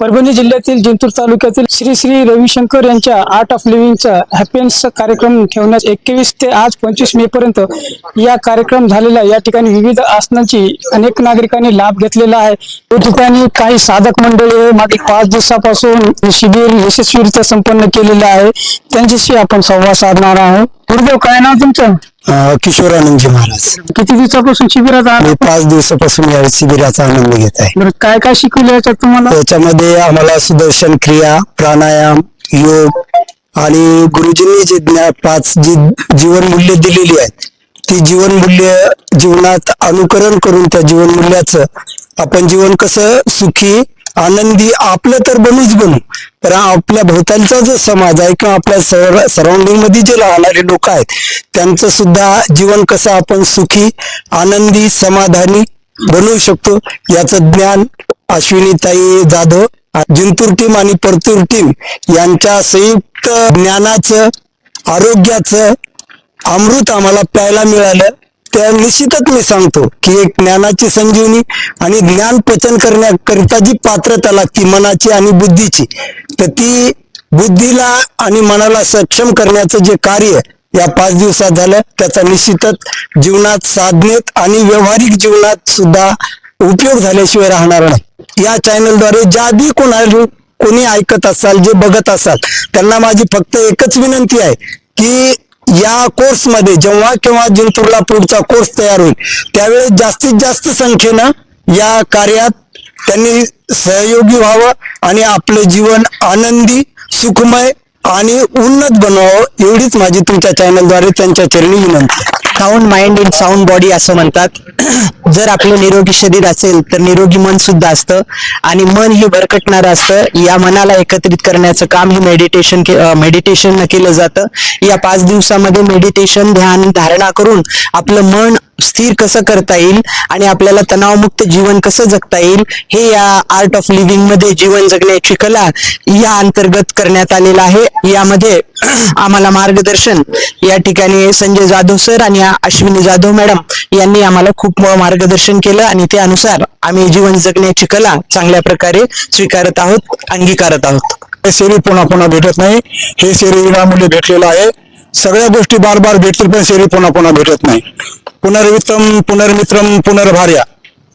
परभणी जिल्ह्यातील जिंतूर तालुक्यातील श्री श्री रविशंकर यांच्या आर्ट ऑफ लिव्हिंगचा हॅपीनेस कार्यक्रम ठेवण्यात एकवीस ते आज पंचवीस मे पर्यंत या कार्यक्रम झालेला या ठिकाणी विविध आसनांची अनेक नागरिकांनी लाभ घेतलेला आहे. या ठिकाणी काही साधक मंडळी मागील पाच दिवसापासून शिबिर यशस्वीरित्या संपन्न केलेलं आहे. त्यांच्याशी आपण संवाद साधणार आहोत. गुरुदेव काय नाव तुमचं? अं, किशोरानंदजी महाराज. किती दिवसापासून शिबिरात आहात? मी पाच दिवसापासून या शिबिराचा आनंद घेत आहे. बरं काय काय शिकवलं याच्यात तुम्हाला? त्याच्यामध्ये आम्हाला सुदर्शन क्रिया प्राणायाम योग आणि गुरुजींनी जे ज्ञा- पाच जी जीवनमूल्य दिलेली आहेत ती जीवनमूल्य जीवनात अनुकरण करून त्या जीवनमूल्याचं आपण जीवन कसं सुखी आनंदी आपलं तर बनूच बनू. तर आपल्या भोवतालचा जो समाज आहे किंवा आपल्या सराउंडिंगमध्ये जे राहणारे लोक आहेत त्यांचं सुद्धा जीवन कसं आपण सुखी आनंदी समाधानी बनवू शकतो याचं ज्ञान अश्विनीताई जाधव जिंतूर टीम आणि परतूर टीम यांच्या संयुक्त ज्ञानाचं आरोग्याचं अमृत आम्हाला प्यायला मिळालं. त्या निश्चितच मी सांगतो की एक ज्ञानाची संजीवनी आणि ज्ञान पचन करण्याकरिता जी पात्रता लागती मनाची आणि बुद्धीची तर ती बुद्धीला आणि मनाला सक्षम करण्याचं जे कार्य या पाच दिवसात झालं. त्याचा निश्चितच जीवनात साधनेत आणि व्यावहारिक जीवनात सुद्धा उपयोग झाल्याशिवाय राहणार नाही. या चॅनलद्वारे ज्या बी कोणाला कोणी ऐकत असाल जे बघत असाल त्यांना माझी फक्त एकच विनंती आहे की या कोर्समध्ये जेव्हा केव्हा जिंतूरला पुढचा कोर्स तयार होईल त्यावेळेस जास्तीत जास्त संख्येनं या कार्यात त्यांनी सहयोगी व्हावं आणि आपलं जीवन आनंदी सुखमय आणि उन्नत बनवावं एवढीच माझी तुमच्या चॅनलद्वारे त्यांच्या चरणी विनंती. Sound mind in sound body असं म्हणतात. जर आपलं निरोगी शरीर असेल तर निरोगी मन सुद्धा असतं आणि मन हे भरकटणारं असतं. या मनाला एकत्रित करण्याचं काम हे मेडिटेशन मेडिटेशन केलं जातं. या पाच दिवसामध्ये मेडिटेशन ध्यान धारणा करून आपलं मन स्थिर कसं करता येईल आणि आपल्याला तणावमुक्त जीवन कसं जगता येईल हे या आर्ट ऑफ लिव्हिंगमध्ये जीवन जगण्याची कला या अंतर्गत करण्यात आलेला आहे. यामध्ये आम्हाला मार्गदर्शन या ठिकाणी संजय जाधव सर आणि अश्विनी जाधव मॅडम यांनी आम्हाला खूप खूप मार्गदर्शन केलं आणि त्यानुसार आम्ही जीवन जगण्याची कला चांगल्या प्रकारे स्वीकारत आहोत अंगीकारत आहोत. हे शरीर पुन्हा पुन्हा भेटत नाही. हे शरीरामुळे भेटलेलं आहे. सगळ्या गोष्टी बार बार भेटतील पण शरीर पुन्हा पुन्हा भेटत नाही. पुनर्वित्तम पुनर्मित्रम पुनर्भार्या.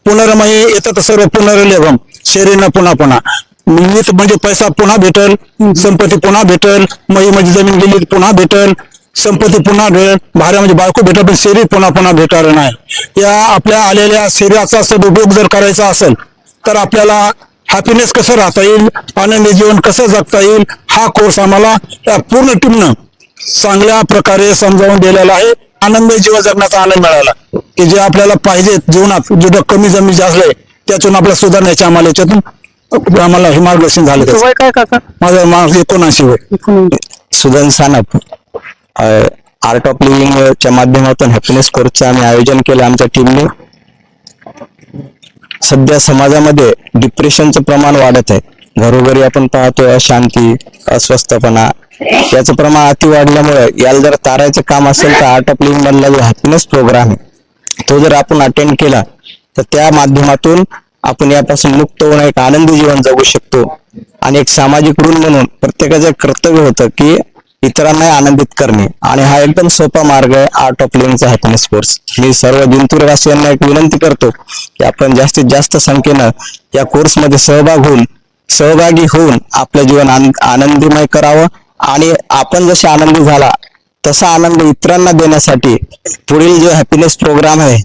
पुनर्मयी येतात सर्व पुनर्लेभम. शरीर पुन्हा पुन्हा. निमित्त म्हणजे पैसा पुन्हा भेटल संपत्ती पुन्हा भेटल मयी म्हणजे जमीन गेली पुन्हा भेटल. संपत्ती पुन्हा भेटल भार्या म्हणजे बायको भेटल पण शरीर पुन्हा पुन्हा भेटणार नाही. या आपल्या आलेल्या शरीराचा सदुपयोग जर करायचा असेल तर आपल्याला हॅपीनेस कसं राहता येईल आनंदी जीवन कसं जगता येईल हा कोर्स आम्हाला या पूर्ण टीमनं चांगल्या प्रकारे समजावून दिलेला आहे. आनंद जीवन जगण्याचा आनंद मिळाला. की जे आपल्याला पाहिजे जीवनात जेवढं कमी जमी जास्त आहे त्यातून आपल्याला सुधारण्याचे आम्हाला याच्यातून आम्हाला हे मार्गदर्शन झालं काय काका? माझं माझं एकोणऐंशी वय. Sudan Sanap. Art of living च्या माध्यमातून हॅपीनेस कोर्सचं आम्ही आयोजन केलं आमच्या टीमने सध्या समाजामध्ये डिप्रेशनचं प्रमाण वाढत आहे. घरोघरी आपण पाहतोय अशांती अस्वस्थपणा याचं प्रमाण अति वाढल्यामुळे याला जर तारायचं काम असेल तर आर्ट ऑफ लिव्हिंग मधला जो हॅपीनेस प्रोग्राम आहे तो जर आपण अटेंड केला तर त्या माध्यमातून आपण यापासून मुक्त होऊन एक आनंदी जीवन जगू शकतो. आणि एक सामाजिक ऋण म्हणून प्रत्येकाचं एक कर्तव्य होतं की इतरांनाही आनंदित करणे. आणि हा एकदम सोपा मार्ग आहे आर्ट ऑफ लिव्हिंगचा हॅपीनेस कोर्स मी सर्व जिंतूरवासियांना एक विनंती करतो की आपण जास्तीत जास्त संख्येनं या कोर्समध्ये सहभाग होऊन सहभागी होऊन आपलं जीवन आनंदीमय करावं. आणि आपण जसे आनंदी झाला तसा आनंद इतरांना देण्यासाठी पुढील जो हॅपीनेस प्रोग्राम आहे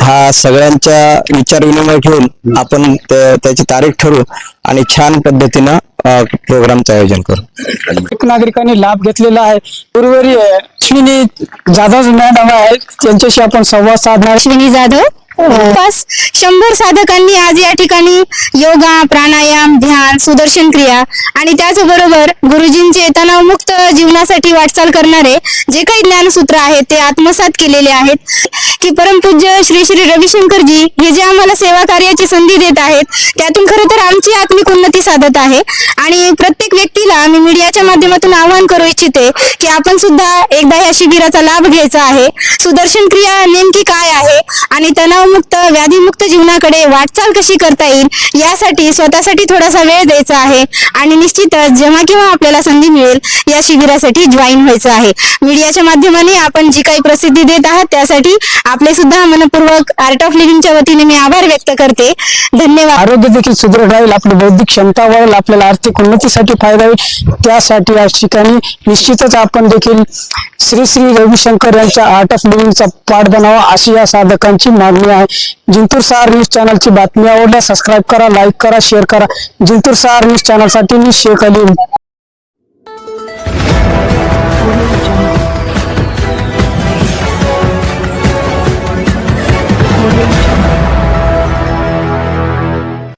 हा सगळ्यांच्या विचार विनिमय घेऊन आपण त्याची तारीख ठरवू. आणि छान पद्धतीनं प्रोग्रामचं आयोजन करू. अनेक नागरिकांनी लाभ घेतलेला आहे. गुरुवारी अश्विनी जाधव मॅडम आहे त्यांच्याशी आपण संवाद साधणार अश्विनी जाधव जवळपास शंभर साधकांनी आज या ठिकाणी योगा प्राणायाम ध्यान सुदर्शन क्रिया आणि त्याचबरोबर गुरुजींचे तणावमुक्त जीवनासाठी वाटचाल करणारे जे काही ज्ञानसूत्र आहेत ते आत्मसात केलेले आहेत. की परमपूज्य श्री श्री रविशंकरजी हे जे आम्हाला सेवा कार्याची संधी देत आहेत त्यातून खरं तर आमची आत्मिक उन्नती साधत आहे. आणि प्रत्येक व्यक्तीला आम्ही मीडियाच्या माध्यमातून आवाहन करू इच्छिते की आपण सुद्धा एकदा या शिबिराचा लाभ घ्यायचा आहे. सुदर्शन क्रिया नेमकी काय आहे आणि तणाव तणावमुक्त व्याधीमुक्त जीवनाकडे वाटचाल कशी करता येईल यासाठी स्वतःसाठी थोडासा वेळ द्यायचा आहे. आणि निश्चितच जेव्हा केव्हा आपल्याला संधी मिळेल या शिबिरासाठी जॉईन व्हायचं आहे. मीडियाच्या माध्यमाने आपण जी काही प्रसिद्धी देत आहात त्यासाठी आपले सुद्धा मनपूर्वक आर्ट ऑफ लिव्हिंगच्या वतीने मी आभार व्यक्त करते. धन्यवाद. आरोग्य देखील सुदृढ राहील आपली बौद्धिक क्षमता वाढेल आपल्याला आर्थिक उन्नतीसाठी फायदा होईल. त्यासाठी या ठिकाणी निश्चितच आपण देखील श्री श्री रविशंकर यांच्या आर्ट ऑफ लिव्हिंगचा पाठ बनावा अशी या साधकांची मागणी आहे. जिंतूर सहार न्यूज चॅनलची बातमी आवडल्यास सबस्क्राईब करा लाईक करा शेअर करा. जिंतूर सहार न्यूज चॅनलसाठी मी शेख अली.